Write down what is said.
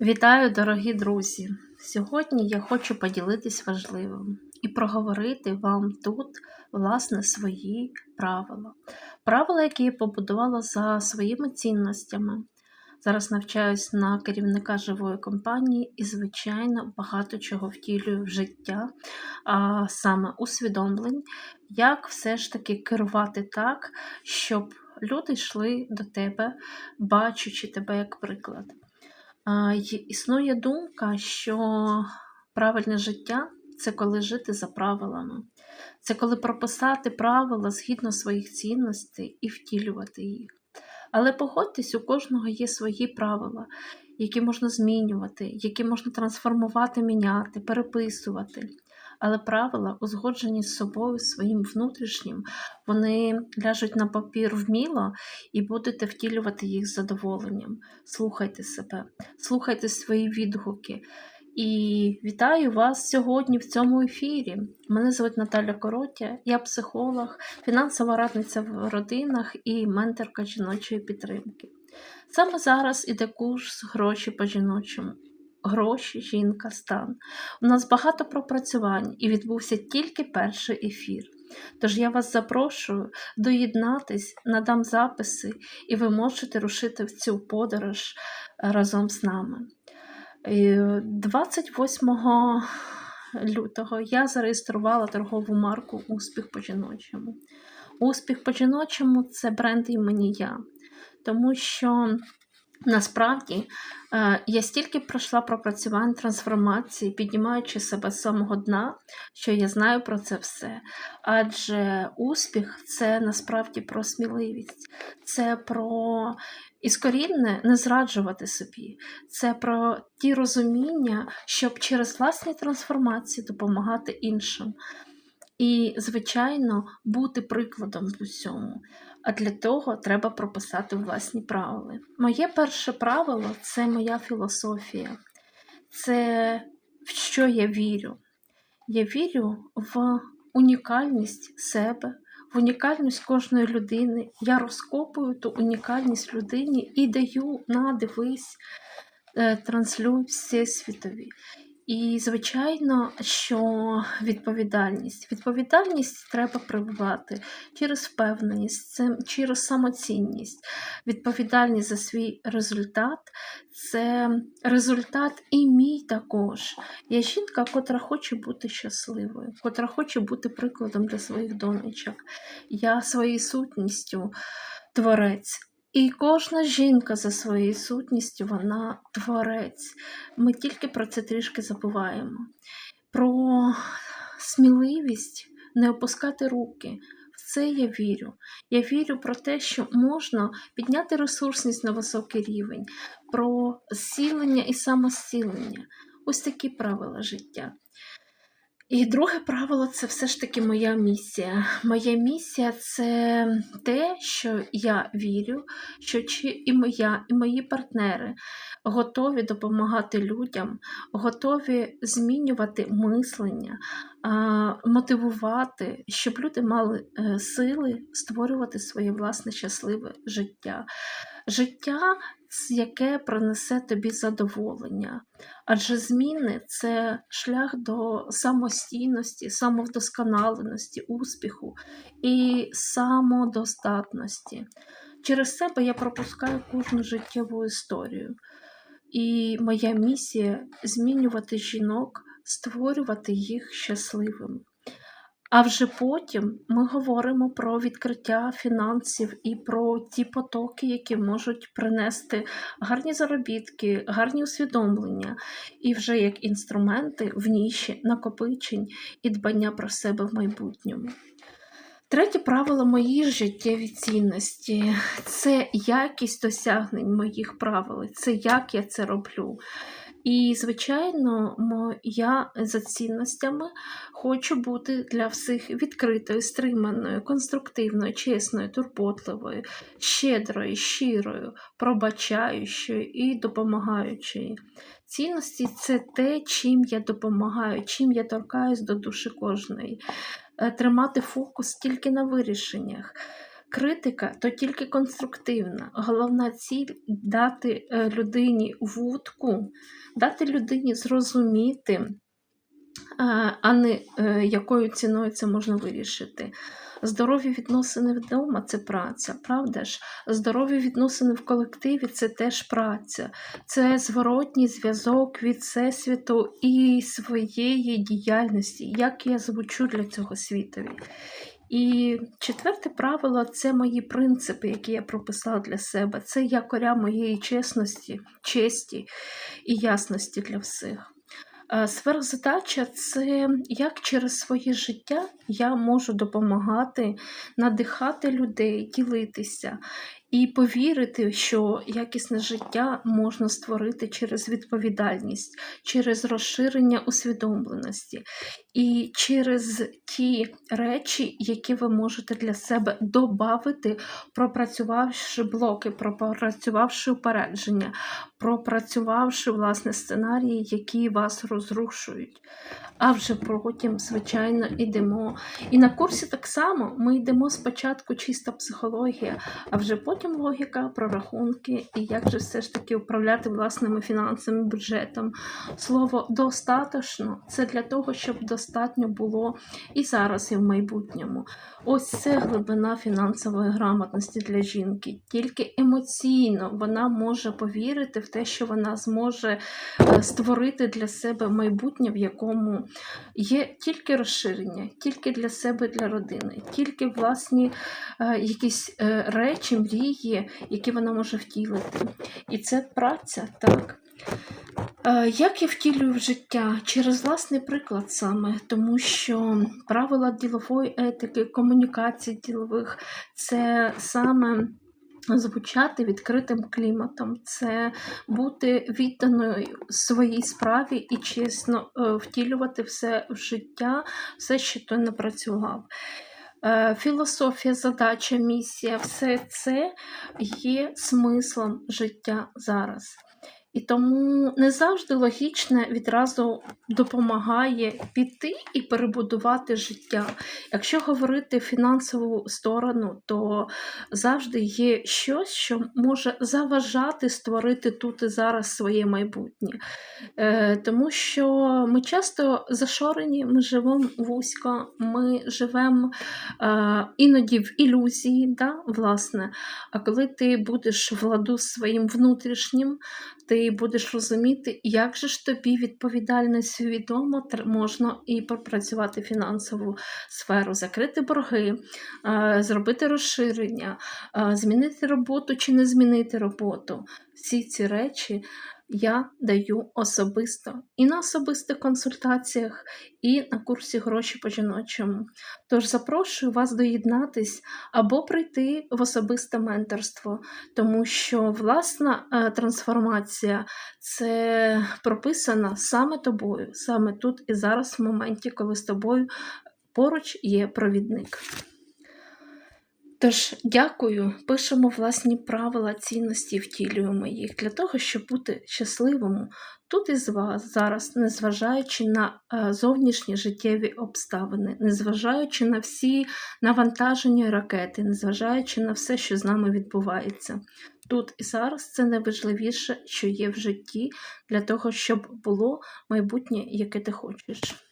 Вітаю, дорогі друзі! Сьогодні я хочу поділитись важливим і проговорити вам тут, власне, свої правила. Правила, які я побудувала за своїми цінностями. Зараз навчаюсь на керівника живої компанії і, звичайно, багато чого втілюю в життя, а саме усвідомлень, як все ж таки керувати так, щоб люди йшли до тебе, бачачи тебе як приклад. Існує думка, що правильне життя це коли жити за правилами, це коли прописати правила згідно своїх цінностей і втілювати їх. Але погодьтесь, у кожного є свої правила, які можна змінювати, які можна трансформувати, міняти, переписувати. Але правила, узгоджені з собою, своїм внутрішнім, вони ляжуть на папір вміло і будете втілювати їх з задоволенням. Слухайте себе, слухайте свої відгуки. І вітаю вас сьогодні в цьому ефірі. Мене звуть Наталя Коротя, я психолог, фінансова радниця в родинах і менторка жіночої підтримки. Саме зараз іде курс гроші по жіночому. Гроші, жінка, стан. У нас багато пропрацювань і відбувся тільки перший ефір. Тож я вас запрошую доєднатись, надам записи, і ви можете рушити в цю подорож е, разом з нами. 28 лютого я зареєструвала торгову марку Успіх по жіночому. Успіх по жіночому це бренд імені я, тому що насправді е, я стільки пройшла пропрацювань трансформації, піднімаючи себе з самого дна, що я знаю про це все. Адже успіх це насправді про сміливість, це про іскорінне не зраджувати собі, це про ті розуміння, щоб через власні трансформації допомагати іншим. І, звичайно, бути прикладом в усьому. А для того треба прописати власні правила. Моє перше правило це моя філософія, це в що я вірю. Я вірю в унікальність себе, в унікальність кожної людини. Я розкопую ту унікальність людині і даю на дивись, е, транслюю всесвітові. І, звичайно, що відповідальність. Відповідальність треба прививати через впевненість, через самоцінність. Відповідальність за свій результат це результат і мій також. Я жінка, котра хоче бути щасливою, котра хоче бути прикладом для своїх донечок. Я своєю сутністю творець. І кожна жінка за своєю сутністю, вона творець. Ми тільки про це трішки забуваємо. Про сміливість не опускати руки. В це я вірю. Я вірю про те, що можна підняти ресурсність на високий рівень, про зцілення і самозцілення. Ось такі правила життя. І друге правило це все ж таки моя місія. Моя місія це те, що я вірю, що чи і моя, і мої партнери готові допомагати людям, готові змінювати мислення, мотивувати, щоб люди мали е, сили створювати своє власне щасливе життя. Життя, яке принесе тобі задоволення. Адже зміни це шлях до самостійності, самовдосконаленості, успіху і самодостатності. Через себе я пропускаю кожну життєву історію. І моя місія змінювати жінок, створювати їх щасливими. А вже потім ми говоримо про відкриття фінансів і про ті потоки, які можуть принести гарні заробітки, гарні усвідомлення, і вже як інструменти в ніші накопичень і дбання про себе в майбутньому. Третє правило моїх життєві цінності це якість досягнень моїх правил, це як я це роблю. І, звичайно, я за цінностями хочу бути для всіх відкритою, стриманою, конструктивною, чесною, турботливою, щедрою, щирою, пробачаючою і допомагаючою. Цінності це те, чим я допомагаю, чим я торкаюсь до душі кожної. Е, Тримати фокус тільки на вирішеннях. Критика то тільки конструктивна. Головна ціль дати е, людині вудку, дати людині зрозуміти, е, а не е, якою ціною це можна вирішити. Здорові відносини вдома це праця, правда ж? Здорові відносини в колективі це теж праця, це зворотній зв'язок від всесвіту і своєї діяльності, як я звучу для цього світові. І четверте правило це мої принципи, які я прописала для себе. Це якоря моєї чесності, честі і ясності для всіх. Е, Сфера задача це як через своє життя я можу допомагати, надихати людей, ділитися і повірити, що якісне життя можна створити через відповідальність, через розширення усвідомленості і через ті речі, які ви можете для себе додати, пропрацювавши блоки, пропрацювавши упередження, пропрацювавши власне сценарії, які вас розрушують. А вже потім, звичайно, йдемо. І на курсі так само ми йдемо спочатку чиста психологія, а вже потім логіка, прорахунки і як же все ж таки управляти власними фінансами, бюджетом. Слово достаточно це для того, щоб достатньо було і зараз, і в майбутньому. Ось це глибина фінансової грамотності для жінки. Тільки емоційно вона може повірити в те, що вона зможе е, створити для себе майбутнє, в якому є тільки розширення, тільки для себе, для родини, тільки власні е, якісь е, речі, мрії, які вона може втілити. І це праця, так. Е, Як я втілюю в життя? Через власний приклад саме, тому що правила ділової етики, комунікації ділових це саме звучати відкритим кліматом, це бути відданою своїй справі і чесно е, втілювати все в життя, все, що ти напрацював. Е, Філософія, задача, місія все це є смислом життя зараз. І тому не завжди логічне відразу допомагає піти і перебудувати життя. Якщо говорити фінансову сторону, то завжди є щось, що може заважати створити тут і зараз своє майбутнє. Е, Тому що ми часто зашорені, ми живемо вузько, ми живемо е, іноді в ілюзії, да, власне. А коли ти будеш в ладу з своїм внутрішнім, ти будеш розуміти, як же ж тобі відповідальність відомо можна і пропрацювати фінансову сферу, закрити борги, е, зробити розширення, е, змінити роботу чи не змінити роботу. Всі ці речі я даю особисто і на особистих консультаціях, і на курсі гроші по жіночому. Тож запрошую вас доєднатись або прийти в особисте менторство, тому що власна е, трансформація це прописана саме тобою, саме тут і зараз, в моменті, коли з тобою поруч є провідник. Тож, дякую, пишемо власні правила цінності, втілюємо їх для того, щоб бути щасливим тут вас зараз, незважаючи на е, зовнішні життєві обставини, незважаючи на всі навантаження ракети, незважаючи на все, що з нами відбувається. Тут і зараз це найважливіше, що є в житті, для того, щоб було майбутнє, яке ти хочеш.